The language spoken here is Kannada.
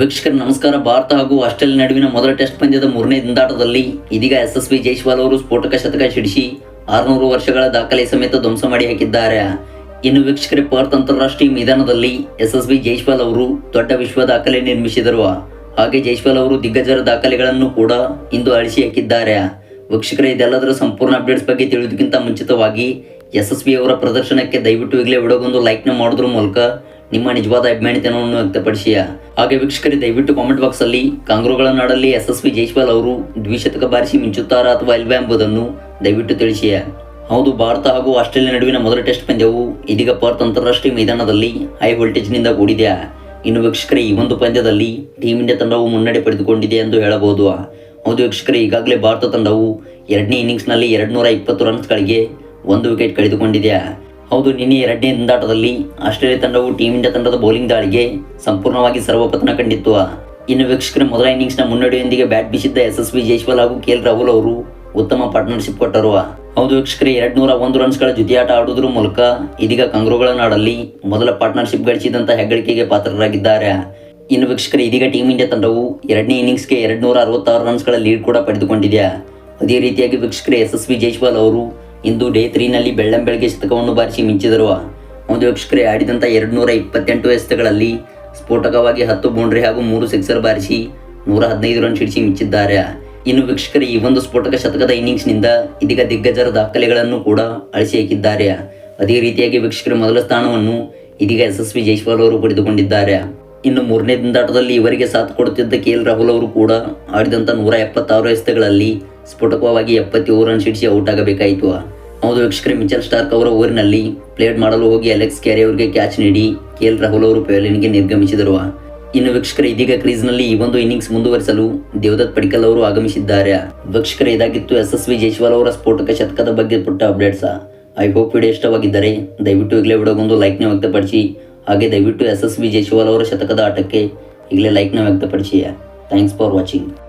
ವೀಕ್ಷಕರ, ನಮಸ್ಕಾರ. ಭಾರತ ಹಾಗೂ ಆಸ್ಟ್ರೇಲಿಯಾ ನಡುವಿನ ಮೊದಲ ಟೆಸ್ಟ್ ಪಂದ್ಯದ ಮೂರನೇ ದಿಂದಾಟದಲ್ಲಿ ಇದೀಗ ಎಸ್ ಎಸ್ ಬಿ ಜೈಸ್ವಾಲ್ ಅವರು ಸ್ಫೋಟಕ ಶತಕ ಸಿಡಿಸಿ ಆರುನೂರು ವರ್ಷಗಳ ದಾಖಲೆ ಸಮೇತ ಧ್ವಂಸ ಮಾಡಿ ಹಾಕಿದ್ದಾರೆ. ಇನ್ನು ವೀಕ್ಷಕರೇ ಪರ್ತ್ ಅಂತಾರಾಷ್ಟ್ರೀಯ ಮೈದಾನದಲ್ಲಿ ಎಸ್ ಎಸ್ ಬಿ ಜೈಸ್ವಾಲ್ ಅವರು ದೊಡ್ಡ ವಿಶ್ವ ದಾಖಲೆ ನಿರ್ಮಿಸಿದರು. ಹಾಗೆ ಜೈಸ್ವಾಲ್ ಅವರು ದಿಗ್ಗಜರ ದಾಖಲೆಗಳನ್ನು ಕೂಡ ಇಂದು ಅಳಿಸಿ ಹಾಕಿದ್ದಾರೆ. ವೀಕ್ಷಕರೇ, ಇದೆಲ್ಲದರ ಸಂಪೂರ್ಣ ಅಪ್ಡೇಟ್ಸ್ ಬಗ್ಗೆ ತಿಳಿಯೋದಕ್ಕಿಂತ ಮುಂಚಿತವಾಗಿ ಬಿ ಅವರ ಪ್ರದರ್ಶನಕ್ಕೆ ದಯವಿಟ್ಟು ಈಗಲೇ ವಿಡಿಯೋಗೊಂದು ಲೈಕ್ನ ಮಾಡೋದ್ರ ಮೂಲಕ ನಿಮ್ಮ ನಿಜವಾದ ಅಭಿಮಾನಿತನವನ್ನು ವ್ಯಕ್ತಪಡಿಸಿಯ? ಹಾಗೆ ವೀಕ್ಷಕರೇ, ದಯವಿಟ್ಟು ಕಾಮೆಂಟ್ ಬಾಕ್ಸ್ ಅಲ್ಲಿ ಕಾಂಗ್ರೋಗಳ ನಾಡಲ್ಲಿ ಯಶಸ್ವಿ ಜೈಸ್ವಾಲ್ ಅವರು ದ್ವಿಶತಕ ಬಾರಿಸಿ ಮಿಂಚುತ್ತಾರಾ ಅಥವಾ ಇಲ್ವಾ ಎಂಬುದನ್ನು ದಯವಿಟ್ಟು ತಿಳಿಸಿಯ? ಹೌದು, ಭಾರತ ಹಾಗೂ ಆಸ್ಟ್ರೇಲಿಯಾ ನಡುವಿನ ಮೊದಲ ಟೆಸ್ಟ್ ಪಂದ್ಯವು ಇದೀಗ ಪರ್ತ್ ಅಂತಾರಾಷ್ಟ್ರೀಯ ಮೈದಾನದಲ್ಲಿ ಹೈ ವೋಲ್ಟೇಜ್ನಿಂದ ಕೂಡಿದೆ ಇನ್ನು ವೀಕ್ಷಕರೇ, ಈ ಒಂದು ಪಂದ್ಯದಲ್ಲಿ ಟೀಮ್ ಇಂಡಿಯಾ ತಂಡವು ಮುನ್ನಡೆ ಪಡೆದುಕೊಂಡಿದೆ ಎಂದು ಹೇಳಬಹುದು. ಹೌದು ವೀಕ್ಷಕರೇ, ಈಗಾಗಲೇ ಭಾರತ ತಂಡವು ಎರಡನೇ ಇನ್ನಿಂಗ್ಸ್ನಲ್ಲಿ ಎರಡು ನೂರ ಇಪ್ಪತ್ತು ರನ್ಸ್ಗಳಿಗೆ ಒಂದು ವಿಕೆಟ್ ಕಳೆದುಕೊಂಡಿದೆ ಹೌದು, ನಿನ್ನೆ ಎರಡನೇ ಹಿಂದಾಟದಲ್ಲಿ ಆಸ್ಟ್ರೇಲಿಯಾ ತಂಡವು ಟೀಮ್ ಇಂಡಿಯಾ ತಂಡದ ಬೌಲಿಂಗ್ ದಾಳಿಗೆ ಸಂಪೂರ್ಣವಾಗಿ ಸರ್ವಪತನ ಕಂಡಿತ್ತು. ಇನ್ನು ವೀಕ್ಷಕರ ಮೊದಲ ಇನ್ನಿಂಗ್ಸ್ನ ಮುನ್ನಡೆಯೊಂದಿಗೆ ಬ್ಯಾಟ್ ಬೀಸಿದ್ದ ಯಶಸ್ವಿ ಜೈಶ್ವಾಲ್ ಹಾಗೂ ಕೆ ಎಲ್ ರಾಹುಲ್ ಅವರು ಉತ್ತಮ ಪಾರ್ಟ್ನರ್ಶಿಪ್ ಕೊಟ್ಟರು. ಹೌದು, ವೀಕ್ಷಕರೇ ಎರಡ್ ನೂರ ಒಂದು ರನ್ಸ್ಗಳ ಆಟ ಆಡುವುದರ ಮೂಲಕ ಇದೀಗ ಕಂಗ್ರೋಗಳ ನಾಡಲ್ಲಿ ಮೊದಲ ಪಾರ್ಟ್ನರ್ಶಿಪ್ ಗಳಿಸಿದಂತಹ ಹೆಗ್ಗಳಿಕೆಗೆ ಪಾತ್ರರಾಗಿದ್ದಾರೆ. ಇನ್ನು ವೀಕ್ಷಕರೇ, ಇದೀಗ ಟೀಮ್ ಇಂಡಿಯಾ ತಂಡವು ಎರಡನೇ ಇನ್ನಿಂಗ್ಸ್ಗೆ ಎರಡ್ ನೂರ ಅರವತ್ತಾರು ರನ್ಸ್ಗಳ ಲೀಡ್ ಕೂಡ ಪಡೆದುಕೊಂಡಿದೆ. ಅದೇ ರೀತಿಯಾಗಿ ವೀಕ್ಷಕರೇ ಯಶಸ್ವಿ ಜೈಸ್ವಾಲ್ ಅವರು ಇಂದು ಡೇ ತ್ರೀನಲ್ಲಿ ಬೆಳ್ಳಂಬೆಳಗ್ಗೆ ಶತಕವನ್ನು ಬಾರಿಸಿ ಮಿಂಚಿದರು. ಒಂದು ವೀಕ್ಷಕರೇ ಆಡಿದಂಥ ಎರಡು ನೂರ ಇಪ್ಪತ್ತೆಂಟು ಎಸೆತಗಳಲ್ಲಿ ಸ್ಫೋಟಕವಾಗಿ ಹತ್ತು ಬೌಂಡ್ರಿ ಹಾಗೂ ಮೂರು ಸಿಕ್ಸರ್ ಬಾರಿಸಿ ನೂರ ಹದಿನೈದು ರನ್ ಸಿಡಿಸಿ ಮಿಂಚಿದ್ದಾರೆ. ಇನ್ನು ವೀಕ್ಷಕರು, ಈ ಒಂದು ಸ್ಫೋಟಕ ಶತಕದ ಇನ್ನಿಂಗ್ಸ್ನಿಂದ ಇದೀಗ ದಿಗ್ಗಜರ ದಾಖಲೆಗಳನ್ನು ಕೂಡ ಅಳಿಸಿ ಹಾಕಿದ್ದಾರೆ. ಅದೇ ರೀತಿಯಾಗಿ ವೀಕ್ಷಕರ, ಮೊದಲ ಸ್ಥಾನವನ್ನು ಇದೀಗ ಯಶಸ್ವಿ ಜೈಸ್ವಾಲ್ ಅವರು ಪಡೆದುಕೊಂಡಿದ್ದಾರೆ. ಇನ್ನು ಮೂರನೇ ದಿಂದಾಟದಲ್ಲಿ ಇವರಿಗೆ ಸಾಥ್ ಕೊಡುತ್ತಿದ್ದ ಕೆ ಎಲ್ ರಾಹುಲ್ ಅವರು ಕೂಡ ಆಡಿದಂಥ ನೂರ ಎಪ್ಪತ್ತಾರು ಎಸೆತಗಳಲ್ಲಿ ಸ್ಫೋಟಕವಾಗಿ ಎಪ್ಪತ್ತೇಳು ರನ್ ಸಿಡಿಸಿ ಔಟ್ ಆಗಬೇಕಾಯಿತು. ಹೌದು, ವೀಕ್ಷಕರೇ, ಮಿಚಲ್ ಸ್ಟಾರ್ಕ್ ಅವರ ಊರಿನಲ್ಲಿ ಪ್ಲೇಟ್ ಮಾಡಲು ಹೋಗಿ ಅಲೆಕ್ಸ್ ಕ್ಯಾರಿ ಅವರಿಗೆ ಕ್ಯಾಚ್ ನೀಡಿ ಕೆ ಎಲ್ ರಾಹುಲ್ ಅವರು ಪೆವಿಲಿಯನ್ಗೆ ನಿರ್ಗಮಿಸಿದರು. ಇನ್ನು ವೀಕ್ಷಕರ, ಇದೀಗ ಕ್ರೀಸ್ನಲ್ಲಿ ಈ ಒಂದು ಇನ್ನಿಂಗ್ಸ್ ಮುಂದುವರಿಸಲು ದೇವದತ್ ಪಡಿಕಲ್ ಅವರು ಆಗಮಿಸಿದ್ದಾರೆ. ವೀಕ್ಷಕರ, ಇದಾಗಿತ್ತು ಎಸ್ ಎಸ್ ವಿ ಜೈಸ್ವಾಲ್ ಅವರ ಸ್ಫೋಟಕ ಶತಕದ ಬಗ್ಗೆ ಪುಟ್ಟ ಅಪ್ಡೇಟ್ಸ್. ಐ ಹೋಪ್ ವಿಡಿಯೋ ಇಷ್ಟವಾಗಿದ್ದರೆ ದಯವಿಟ್ಟು ಈಗಲೇ ವಿಡಿಯೋಗೊಂದು ಲೈಕ್ನ ವ್ಯಕ್ತಪಡಿಸಿ, ಹಾಗೆ ದಯವಿಟ್ಟು ಎಸ್ ಎಸ್ ವಿ ಜೈಸ್ವಾಲ್ ಅವರ ಶತಕದ ಆಟಕ್ಕೆ ಈಗಲೇ ಲೈಕ್ನ ವ್ಯಕ್ತಪಡಿಸಿ. Thanks for watching.